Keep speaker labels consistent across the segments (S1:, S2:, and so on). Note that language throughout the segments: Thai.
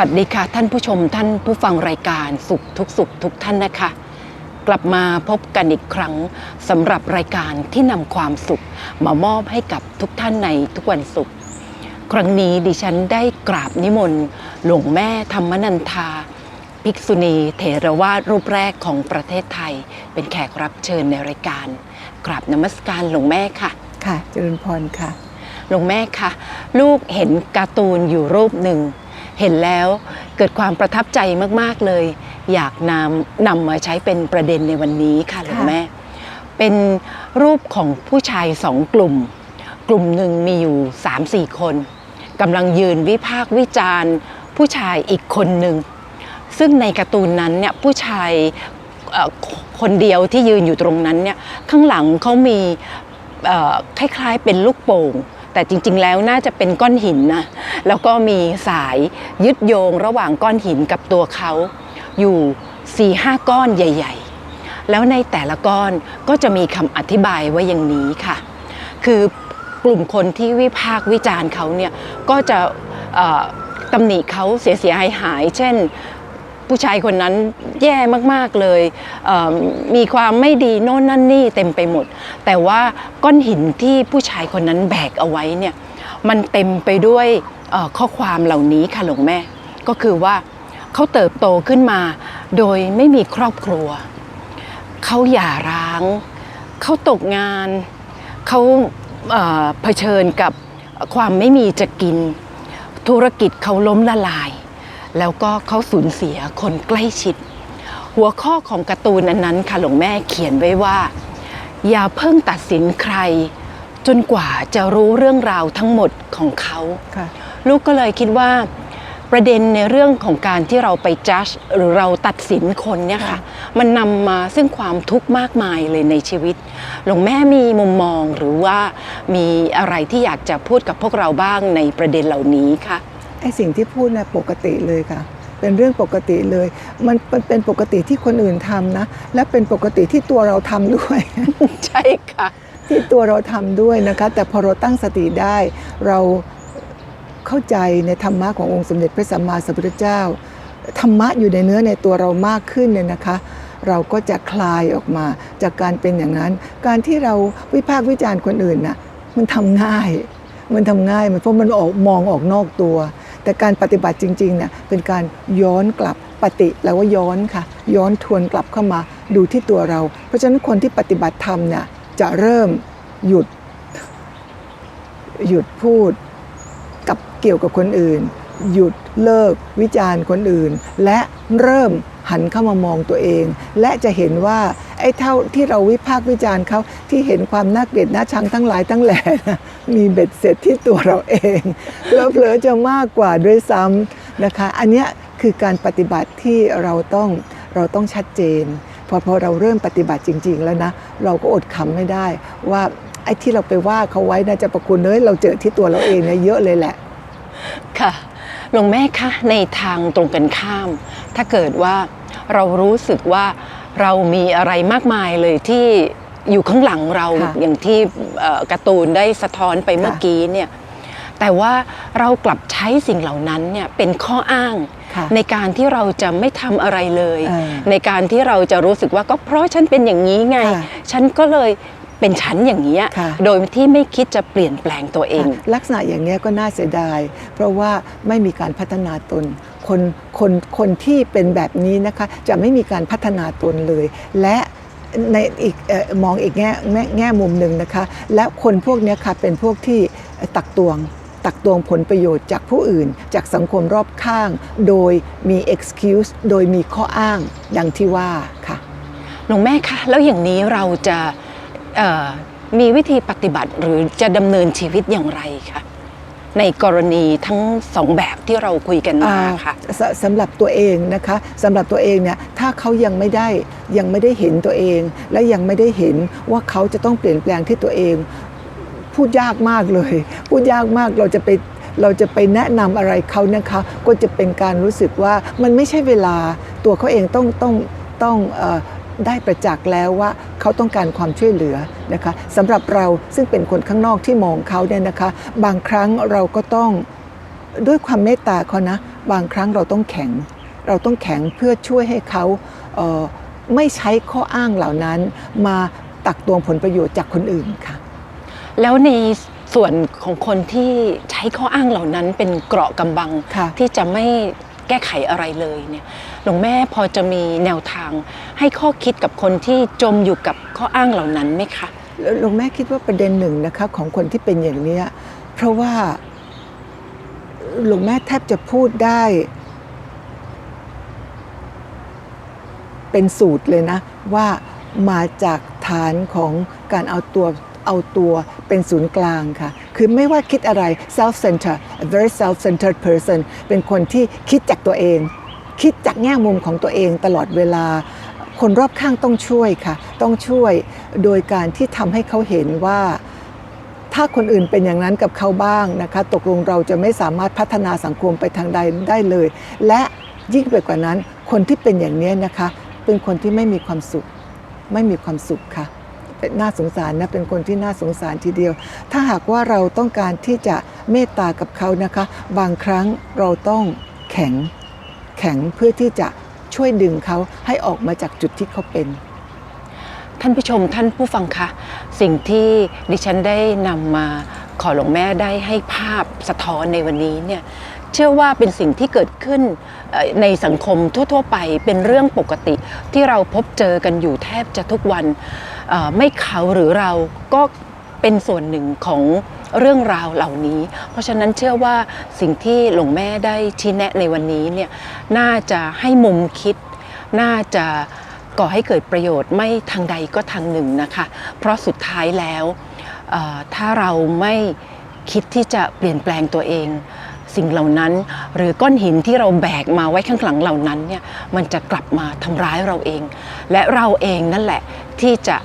S1: สวัสดีค่ะ ท่านผู้ชมท่านผู้ฟังรายการสุขทุกสุขทุกท่านนะคะ กลับมาพบกันอีกครั้งสำหรับรายการที่นำความสุข มามอบให้กับทุกท่านในทุกวันศุกร์ครั้งนี้ดิฉันได้กราบนิมนต์หลวงแม่ธรรมนันทา ภิกษุณีเถรวาทรูปแรกของประเทศไทย เป็นแขกรับเชิญในรายการ กราบนมัสการหลวงแม่ค่ะ
S2: ค่ะเจริญพรค่ะ
S1: หลวงแม่คะลูกเห็นการ์ตูนอยู่รูปหนึ่ง เห็นแล้วเกิดความประทับใจมากๆเลย อยากนำนำมาใช้เป็นประเด็นในวันนี้ค่ะหลวงแม่ เป็นรูปของผู้ชายสองกลุ่ม กลุ่มหนึ่งมีอยู่3-4คนกำลังยืนวิพากษ์วิจารณ์ ผู้ชายอีกคนหนึ่งซึ่งในการ์ตูนนั้นเนี่ยผู้ชายเอ่อคนเดียวที่ยืนอยู่ตรงนั้นเนี่ยข้างหลังเขามีเอ่อคล้ายๆเป็นลูกโป่ง แต่จริง ๆ แล้วน่าจะเป็นก้อนหินนะแล้วก็มีสายยึดโยงระหว่างก้อนหินกับตัวเขาอยู่4ี่ห้าก้อนใหญ่ ๆ แล้วในแต่ละก้อนก็จะมีคำอธิบายไว้อย่างนี้ค่ะ คือกลุ่มคนที่วิพากษ์วิจารณ์เขาเนี่ยก็จะตำหนิเขาเสียเสียหายหายๆเช่น ผู้ชายคนนั้นแย่มากๆเลยเมีความไม่ดีโน่นนั่นนี่เต็มไปหมด แต่ว่าก้อนหินที่ผู้ชายคนนั้นแบกเอาไว้เนี่ยมันเต็มไปด้วยข้อความเหล่านี้ค่ะหลวงแม่ ก็คือว่าเขาเติบโตขึ้นมา โดยไม่มีครอบครัว เขาหย่าร้าง เขาตกงาน เขาเผชิญกับความไม่มีจะกิน ธุรกิจเขาล้มละลาย แล้วก็เขาสูญเสียคนใกล้ชิด หัวข้อของการ์ตูนอันนั้นค่ะหลวงแม่เขียนไว้ว่า อย่าเพิ่งตัดสินใคร จนกว่าจะรู้เรื่องราวทั้งหมดของเขา
S2: ค่ะ
S1: ลูกก็เลยคิดว่าประเด็นในเรื่องของการที่เราไปจัดหรือเราตัดสินคนเนี่ยค่ะ มันนำมาซึ่งความทุกข์มากมายเลยในชีวิต หลวงแม่มีมุมมองหรือว่ามีอะไรที่อยากจะพูดกับพวกเราบ้างในประเด็นเหล่านี้ค่ะ
S2: ไอสิ่งที่พูดนะปกติเลยค่ะ เป็นเรื่องปกติเลยมันมันเป็นปกติที่คนอื่นทำนะ และเป็นปกติที่ตัวเราทำด้วย
S1: ใช่ค่ะ
S2: ที่ตัวเราทำด้วยนะคะ แต่พอเราตั้งสติได้เราเข้าใจในธรรมะขององค์สมเด็จพระสัมมาสัมพุทธเจ้า ธรรมะอยู่ในเนื้อในตัวเรามากขึ้นเนี่ยนะคะ เราก็จะคลายออกมาจากการเป็นอย่างนั้น การที่เราวิพากษ์วิจารณ์คนอื่นน่ะมันทำง่าย มันทำง่ายมันเพราะมันออกมองออกนอกตัว แต่การปฏิบัติจริงๆเนี่ยเป็นการย้อนกลับปฏิแปลว่าย้อนค่ะ ย้อนทวนกลับเข้ามาดูที่ตัวเรา เพราะฉะนั้นคนที่ปฏิบัติธรรมเนี่ยจะเริ่มหยุดหยุดพูดกับเกี่ยวกับคนอื่น หยุดเลิกวิจารณ์คนอื่น และเริ่ม หันเข้ามามองตัวเอง และจะเห็นว่าไอ้เท่าที่เราวิพากษ์วิจารณ์เขาที่เห็นความน่าเกลียดน่าชังทั้งหลายทั้งแหล่มีเบ็ดเสร็จที่ตัวเราเองเผลอๆจะมากกว่าด้วยซ้ำนะคะ อันนี้คือการปฏิบัติที่เราต้องเราต้องชัดเจนพอพอเราเริ่มปฏิบัติจริง ๆ แล้วนะ เราก็อดขำไม่ได้ว่าไอ้ที่เราไปว่าเขาไว้นะจะประคุณเนยเราเจอที่ตัวเราเองเนี่ยเยอะเลยแหละ
S1: ค่ะหลวงแม่คะในทางตรงกันข้าม ถ้าเกิดว่า เรารู้สึกว่าเรามีอะไรมากมายเลยที่อยู่ข้างหลังเรา
S2: ค่ะ
S1: อย่างที่เอ่อการ์ตูนได้สะท้อนไปเมื่อ
S2: ค่ะ
S1: กี้เนี่ยแต่ว่าเรากลับใช้สิ่งเหล่านั้นเนี่ยเป็นข้ออ้าง
S2: ค่ะ
S1: ในการที่เราจะไม่ทำอะไรเลย
S2: เออ
S1: ในการที่เราจะรู้สึกว่าก็เพราะฉันเป็นอย่างนี้ไง
S2: ค่ะ
S1: ฉันก็เลย เป็นฉันอย่างนี้ย
S2: ค่ะ
S1: โดยที่ไม่คิดจะเปลี่ยนแปลงตัวเอง
S2: ค่ะลักษณะอย่างเนี้ยก็น่าเสียดาย เพราะว่าไม่มีการพัฒนาตนคนคนคนที่เป็นแบบนี้นะคะจะไม่มีการพัฒนาตนเลย และในอีกเออมองอีกแง่แง่แง่มุมหนึ่งนะคะ และคนพวกเนี้ยค่ะเป็นพวกที่ตักตวงตักตวงผลประโยชน์จากผู้อื่น จากสังคมรอบข้าง โดยมี excuse โดยมีข้ออ้างดังที่ว่าค่ะ
S1: หลวงแม่คะแล้วอย่างนี้เราจะเอ่อ มีวิธีปฏิบัติหรือจะดำเนินชีวิตอย่างไรคะในกรณีทั้งสองแบบที่เราคุยกันมาค่ะ
S2: อ่าสสำหรับตัวเองนะคะสำหรับตัวเองเนี่ยถ้าเขายังไม่ได้ยังไม่ได้เห็นตัวเอง และยังไม่ได้เห็นว่าเขาจะต้องเปลี่ยนแปลงที่ตัวเอง พูดยากมากเลย พูดยากมากเราจะไปเราจะไปแนะนำอะไรเขานะคะ ก็จะเป็นการรู้สึกว่ามันไม่ใช่เวลาตัวเขาเองต้องต้องต้องเออ ได้ประจักษ์แล้วว่าเขาต้องการความช่วยเหลือนะคะสำหรับเราซึ่งเป็นคนข้างนอกที่มองเขาเนี่ยนะคะ บางครั้งเราก็ต้องด้วยความเมตตาเขานะ บางครั้งเราต้องแข็ง เราต้องแข็งเพื่อช่วยให้เขาเอ่อไม่ใช้ข้ออ้างเหล่านั้น มาตักตวงผลประโยชน์จากคนอื่นค่ะ
S1: แล้วในส่วนของคนที่ใช้ข้ออ้างเหล่านั้นเป็นเกราะกำบัง
S2: ค่ะ
S1: ที่จะไม่แก้ไขอะไรเลยเนี่ยห ลวงแม่พอจะมีแนวทาง ให้ข้อคิดกับคนที่จมอยู่กับข้ออ้างเหล่านั้นไหมคะ
S2: แล้วหลวงแม่คิดว่าประเด็นหนึ่งนะคะของคนที่เป็นอย่างนี้เพราะว่าหลวงแม่แทบจะพูดได้ เป็นสูตรเลยนะ ว่ามาจากฐานของการเอาตัวเอาตัวเป็นศูนย์กลางค่ะ คือไม่ว่าคิดอะไร self centered a very self centered person เป็นคนที่คิดจากตัวเอง คิดจากแง่มุมของตัวเองตลอดเวลา คนรอบข้างต้องช่วยค่ะ ต้องช่วยโดยการที่ทำให้เขาเห็นว่าถ้าคนอื่นเป็นอย่างนั้นกับเขาบ้างนะคะ ตกลงเราจะไม่สามารถพัฒนาสังคมไปทางใดได้เลย และยิ่งไปกว่านั้น คนที่เป็นอย่างนี้นะคะ เป็นคนที่ไม่มีความสุข ไม่มีความสุขค่ะเป็นน่าสงสารนะเป็นคนที่น่าสงสารทีเดียว ถ้าหากว่าเราต้องการที่จะเมตตากับเขานะคะ บางครั้งเราต้องแข็ง แข็งเพื่อที่จะช่วยดึงเขาให้ออกมาจากจุดที่เขาเป็น
S1: ท่านผู้ชมท่านผู้ฟังคะสิ่งที่ดิฉันได้นำมาขอหลวงแม่ได้ให้ภาพสะท้อนในวันนี้เนี่ยเชื่อว่าเป็นสิ่งที่เกิดขึ้นในสังคมทั่ว ๆ ไปเป็นเรื่องปกติที่เราพบเจอกันอยู่แทบจะทุกวันไม่เขาหรือเราก็ เป็นส่วนหนึ่งของเรื่องราวเหล่านี้ เพราะฉะนั้นเชื่อว่าสิ่งที่หลวงแม่ได้ชี้แนะในวันนี้เนี่ยน่าจะให้มุมคิด น่าจะก่อให้เกิดประโยชน์ไม่ทางใดก็ทางหนึ่งนะคะ เพราะสุดท้ายแล้วถ้าเราไม่คิดที่จะเปลี่ยนแปลงตัวเอง สิ่งเหล่านั้น หรือก้อนหินที่เราแบกมาไว้ข้างหลังเหล่านั้นเนี่ยมันจะกลับมาทำร้ายเราเอง และเราเองนั่นแหละที่จะ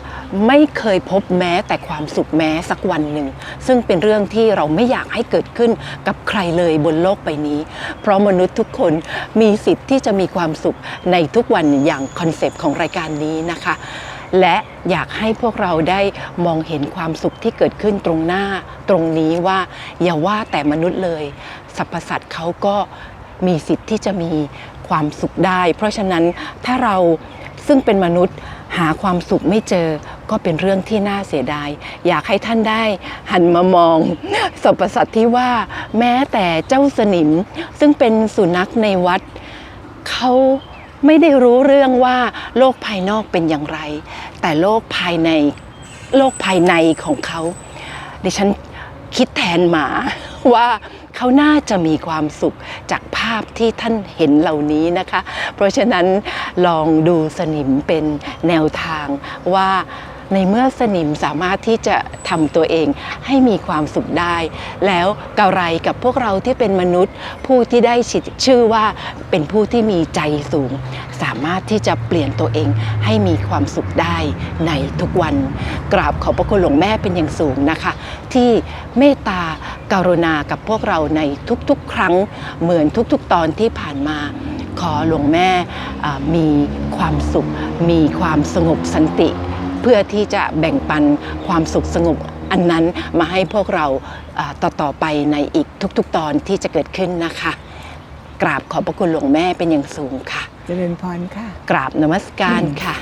S1: ไม่เคยพบแม้แต่ความสุขแม้สักวันหนึ่ง ซึ่งเป็นเรื่องที่เราไม่อยากให้เกิดขึ้นกับใครเลยบนโลกใบนี้ เพราะมนุษย์ทุกคนมีสิทธิ์ที่จะมีความสุขในทุกวันอย่างคอนเซปต์ของรายการนี้นะคะ และอยากให้พวกเราได้มองเห็นความสุขที่เกิดขึ้นตรงหน้าตรงนี้ว่าอย่าว่าแต่มนุษย์เลยสรรพสัตว์เขาก็มีสิทธิ์ที่จะมีความสุขได้ เพราะฉะนั้นถ้าเราซึ่งเป็นมนุษย์หาความสุขไม่เจอ ก็เป็นเรื่องที่น่าเสียดาย อยากให้ท่านได้หันมามองสรรพสัตว์ที่ว่าแม้แต่เจ้าสนิม ซึ่งเป็นสุนัขในวัดเขาไม่ได้รู้เรื่องว่าโลกภายนอกเป็นอย่างไร แต่โลกภายในโลกภายในของเขาดิฉันคิดแทนหมาว่าเขาน่าจะมีความสุขจากภาพที่ท่านเห็นเหล่านี้นะคะ เพราะฉะนั้นลองดูสนิมเป็นแนวทางว่า ในเมื่อสนิมสามารถที่จะทำตัวเองให้มีความสุขได้ แล้วกะไรกับพวกเราที่เป็นมนุษย์ ผู้ที่ได้ชื่อว่าเป็นผู้ที่มีใจสูง สามารถที่จะเปลี่ยนตัวเองให้มีความสุขได้ในทุกวัน กราบขอบพระคุณหลวงแม่เป็นอย่างสูงนะคะ ที่เมตตาการุณากับพวกเราในทุกๆ ครั้งเหมือนทุกๆ ตอนที่ผ่านมาขอหลวงแม่มีความสุข มีความสงบสันติ เพื่อที่จะแบ่งปันความสุขสงบอันนั้นมาให้พวกเราอ่าต่อๆไปในอีกทุกๆ ตอนที่จะเกิดขึ้นนะคะ กราบขอบพระคุณหลวงแม่เป็นอย่างสูงค่ะ
S2: เจริญพรค่ะ
S1: กราบนมัสการค่ะ